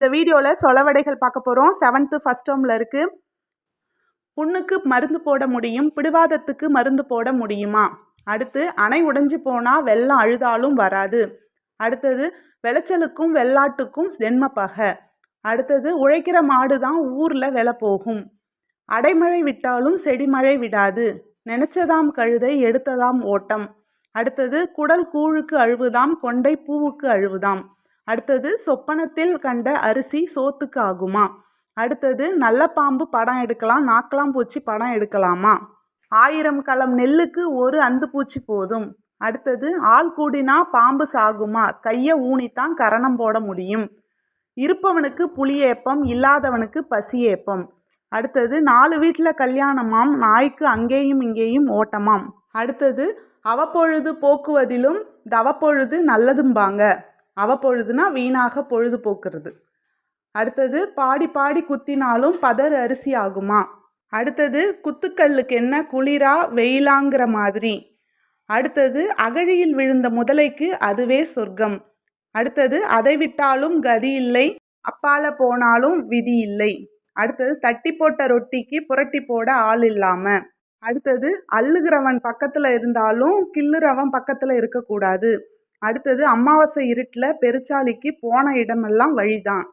இந்த வீடியோவில் சொலவடைகள் பார்க்க போகிறோம் செவன்த்து ஃபஸ்ட் டேர்மில் இருக்குது புண்ணுக்கு மருந்து போட முடியும் பிடிவாதத்துக்கு மருந்து போட முடியுமா? அடுத்து அணை உடைஞ்சு போனால் வெள்ளம் அழுதாலும் வராது. அடுத்தது விளைச்சலுக்கும் வெள்ளாட்டுக்கும் ஜென்ம அடுத்தது உழைக்கிற மாடு தான் ஊரில் விலை போகும். அடைமழை விட்டாலும் செடிமழை விடாது. நினைச்சதாம் கழுதை எடுத்ததாம் ஓட்டம். அடுத்தது குடல் கூழுக்கு அழுவுதாம் கொண்டை பூவுக்கு அழுவுதாம். அடுத்தது சொப்பனத்தில் கண்ட அரிசி சோத்துக்கு ஆகுமா? அடுத்தது நல்ல பாம்பு படம் எடுக்கலாம் நாக்கலாம் பூச்சி படம் எடுக்கலாமா? ஆயிரம் களம் நெல்லுக்கு ஒரு அந்து பூச்சி போதும். அடுத்தது ஆள் கூடினா பாம்பு சாகுமா? கையை ஊனித்தான் கரணம் போட முடியும். இருப்பவனுக்கு புளியேப்பம் இல்லாதவனுக்கு பசியேப்பம். அடுத்தது நாலு வீட்டில் கல்யாணமாம் நாய்க்கு அங்கேயும் இங்கேயும் ஓட்டமாம். அடுத்தது அவப்பொழுது போக்குவதிலும் தவப்பொழுது நல்லதும்பாங்க. அவப்பொழுதுனா வீணாக பொழுது போக்குறது. அடுத்தது பாடி பாடி குத்தினாலும் பதர் அரிசி ஆகுமா? அடுத்தது குத்துக்கல்லுக்கு என்ன குளிரா வெயிலாங்கிற மாதிரி? அடுத்தது அகழியில் விழுந்த முதலைக்கு அதுவே சொர்க்கம். அடுத்தது அதை விட்டாலும் கதி இல்லை அப்பால போனாலும் விதி இல்லை. அடுத்தது தட்டி போட்ட ரொட்டிக்கு புரட்டி போட ஆள் இல்லாமல் அடுத்தது அள்ளுகிறவன் பக்கத்தில் இருந்தாலும் கிள்ளுறவன் பக்கத்தில் இருக்கக்கூடாது. அடுத்தது அமாவாசை இருட்டில் பெருச்சாளிக்கு போன இடமெல்லாம் வழிதான்.